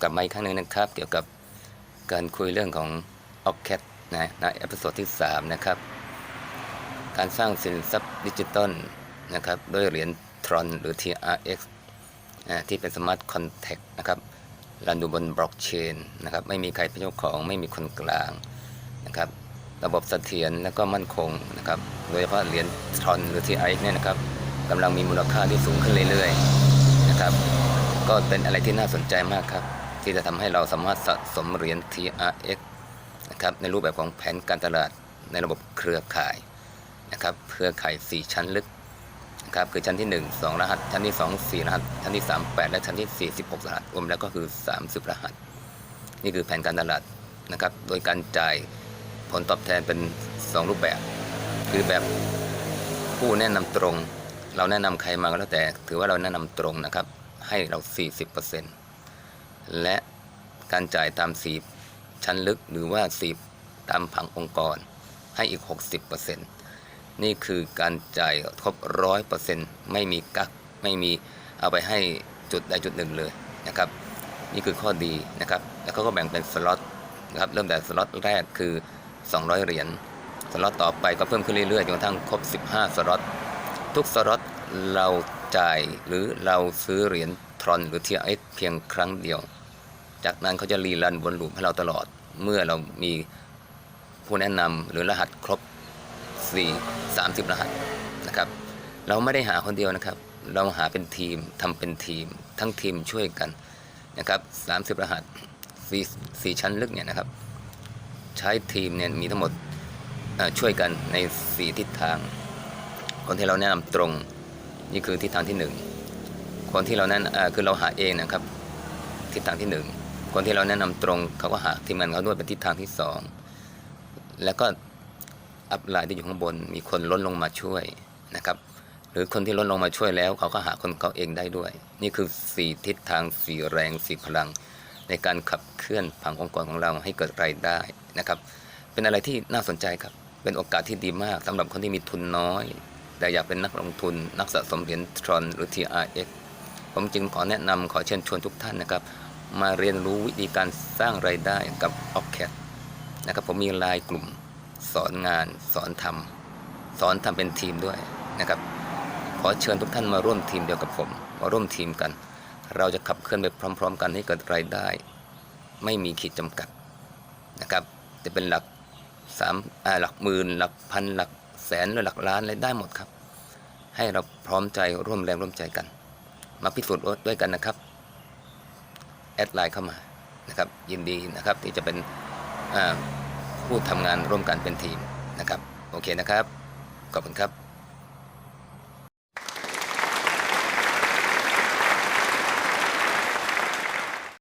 กลับมาอีกครั้งหนึ่งนะครับ เกี่ยวกับการคุยเรื่องของ o c c a t นะในเอพิโซดที่ 3 นะครับ การสร้างสินทรัพย์ดิจิตอลนะครับด้วยเหรียญทรอนหรือ TRX นะที่เป็นสมาร์ทคอนแท t นะครับรันอยู่บนบล็อกเชนนะครับไม่มีใครเป็นเจ้าของไม่มีคนกลางนะครับระบบเสถียรและก็มั่นคงนะครับโดยเฉพาะเหรียญทรอนหรือ TRX เนี่ยนะครับกำลังมีมูลค่าที่สูงขึ้นเรื่อยๆนะครับก็เป็นอะไรที่น่าสนใจมากครับ ที่จะทำให้เราสามารถสะสมเหรียญ TRX นะครับในรูปแบบของแผนการตลาดในระบบเครือข่ายนะครับเครือข่าย 4 ชั้นลึกนะครับคือชั้นที่ 1 2 รหัส ชั้นที่ 2 4 รหัส ชั้นที่ 3 8 และชั้นที่46รหัสรวมแล้วก็คือ 30 รหัส นี่คือแผนการตลาดนะครับโดยการจ่ายผลตอบแทนเป็น 2 รูปแบบ คือแบบผู้แนะนำตรง เราแนะนำใครมาก็แล้วแต่ ถือว่าเราแนะนำตรงนะครับให้เรา 40% และการจ่ายตามสีชั้นลึกหรือว่าสีตามผังองค์กรให้อีก 60%นี่คือการจ่ายครบ100%ไม่มีกักไม่มีเอาไปให้จุดใดจุดหนึ่งเลยนะครับ นี่คือข้อดีนะครับ แล้วเขาก็แบ่งเป็นสล็อตนะครับเริ่มแต่สล็อตแรกคือ 200 เหรียญสล็อตต่อไปก็เพิ่มขึ้นเรื่อยๆจนกระทั่งครบ 15 สล็อตทุกสล็อตเราจ่ายหรือเราซื้อเหรียญทรอนหรือ TRX เพียงครั้งเดียว จากนั้นเขาจะรีรันวนลูปให้เราตลอด เมื่อเรามีผู้แนะนำหรือรหัสครบ 4 30 รหัสนะครับ เราไม่ได้หาคนเดียวนะครับ เราหาเป็นทีมทำเป็นทีม ทั้งทีมช่วยกันนะครับ 30 รหัส4 4ชั้นลึกเนี่ยนะครับ ใช้ทีมเนี่ยมีทั้งหมดช่วยกันใน 4 ทิศทาง คนที่เราแนะนำตรง นี่คือทิศทางที่หนึ่งคนที่เราแนะนเอ่อคือเราหาเองนะครับ ทิศทางที่หนึ่ง คนที่เราแนะนำตรงเขาก็หาทีมงานเขาด้วยเป็นทิศทางที่สองแล้วก็อัพไลน์ที่อยู่ข้างบน มีคนล้นลงมาช่วยนะครับ หรือคนที่ล้นลงมาช่วยแล้ว เขาก็หาคนเขาเองได้ด้วย นี่คือสี่ทิศทางสี่แรงสี่พลัง ในการขับเคลื่อนผังองค์กรของเราให้เกิดรายได้นะครับ เป็นอะไรที่น่าสนใจครับ เป็นโอกาสที่ดีมากสำหรับคนที่มีทุนน้อย แต่อยากเป็นนักลงทุน นักสะสมเหรียญทรอนหรือ TRX ผมจึงขอแนะนำขอเชิญชวนทุกท่านนะครับ มาเรียนรู้วิธีการสร้างรายได้กับ o c c a t นะครับผมมีไลน์กลุ่มสอนงาน สอนทำสอนทำเป็นทีมด้วยนะครับ ขอเชิญทุกท่านมาร่วมทีมเดียวกับผม มาร่วมทีมกัน เราจะขับเคลื่อนไปพร้อม ๆ กันให้เกิดรายได้ ไม่มีขีดจำกัดนะครับ จะเป็นหลักสามหลักหมื่นหลักพันหลักแสนหรือหลักล้านอะไรได้หมดครับ ให้เราพร้อมใจร่วมแรงร่วมใจกัน มาพิสูจน์ด้วยกันนะครับ แอดไลน์เข้ามานะครับยินดีนะครับที่จะเป็นผู้ทำงานร่วมกันเป็นทีมนะครับ โอเคนะครับ ขอบคุณครับ